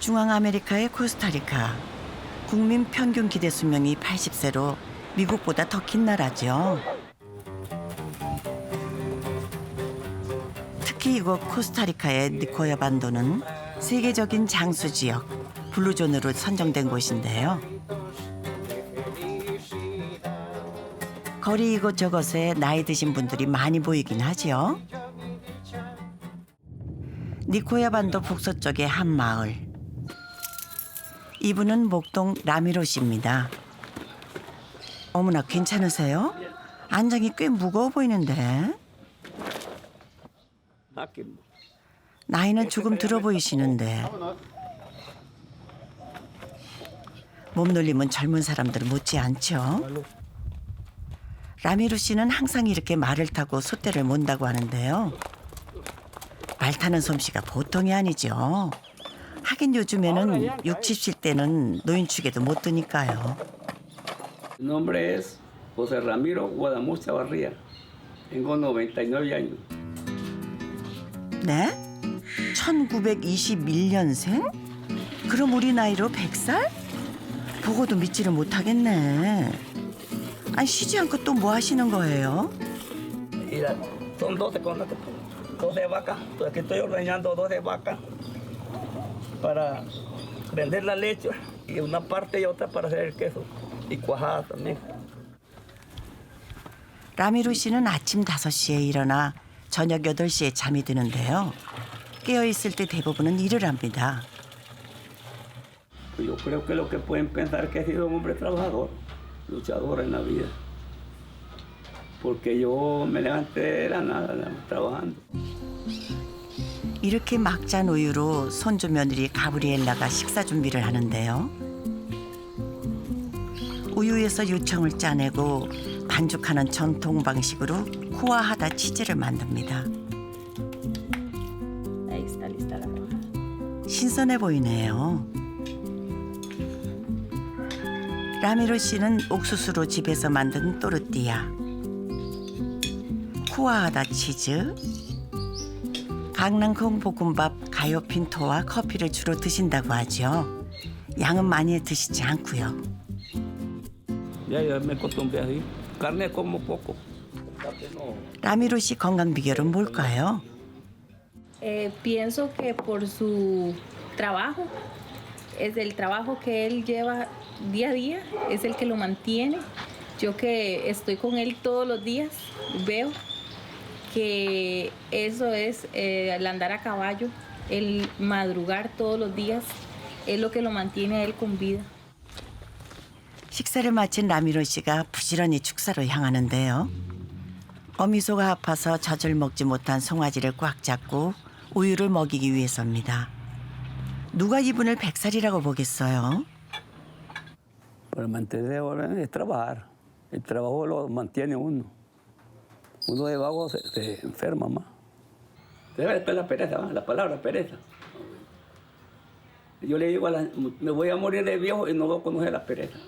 중앙아메리카의 코스타리카. 국민 평균 기대 수명이 80세로 미국보다 더 긴 나라죠. 특히 이곳 코스타리카의 니코야 반도는 세계적인 장수 지역 블루존으로 선정된 곳인데요. 거리 이곳저곳에 나이 드신 분들이 많이 보이긴 하지요. 니코야 반도 북서쪽의 한 마을. 이분은 목동 라미로 씨입니다. 어머나 괜찮으세요? 안장이 꽤 무거워 보이는데. 나이는 조금 들어 보이시는데 몸놀림은 젊은 사람들 못지 않죠. 라미루 씨는 항상 이렇게 말을 타고 솥대를 몬다고 하는데요. 말 타는 솜씨가 보통이 아니죠. 하긴 요즘에는 60실 때는 노인축에도 못 드니까요. Mi nombre es José Ramiro Guadamuz Chavarría. Tengo 99 años. 네? 1921년생? 그럼 우리 나이로 100살? 보고도 믿지를 못하겠네. 아니 쉬지 않고 또 뭐 하시는 거예요? Mira, son 12 con 12 vacas. Pues aquí estoy ordeñando 12 vacas para vender la leche y una parte y otra para hacer el queso y cuajada también. 라미루 씨는 아침 5시에 일어나 저녁 8시에 잠이 드는데요. 깨어 있을 때 대부분은 일을 합니다. Yo creo que lo que pueden pensar que he sido un hombre trabajador, luchador en la vida. Porque yo me levanté de la nada trabajando. 이렇게 막잔 우유로 손주 며느리 가브리엘라가 식사 준비를 하는데요. 우유에서 유청을 짜내고 반죽하는 전통 방식으로 쿠아하다 치즈를 만듭니다. 신선해 보이네요. 라미로 씨는 옥수수로 집에서 만든 또르띠아, 쿠아하다 치즈, 강낭콩 볶음밥, 가요 핀토와 커피를 주로 드신다고 하죠. 양은 많이 드시지 않고요. 라미로 씨 건강 비결은 뭘까요? Eh, pienso que por su trabajo, es el trabajo que él lleva día a día, es el que lo mantiene. Yo que estoy con él todos los días, veo que eso es eh, el andar a caballo, el madrugar todos los días, es lo que lo mantiene a él con vida. 식사를 마친 라미로 씨가 부지런히 축사로 향하는데요. 어미소가 아파서 젖을 먹지 못한 송아지를 꽉 잡고 우유를 먹이기 위해서입니다. 누가 이분을 백살이라고 보겠어요? Pero mantener ahora es trabajar. El trabajo lo mantiene uno. Uno de vago se, enferma más. Después la pereza, la palabra pereza. Yo le digo a la, me voy a morir de viejo y no voy a conocer la pereza.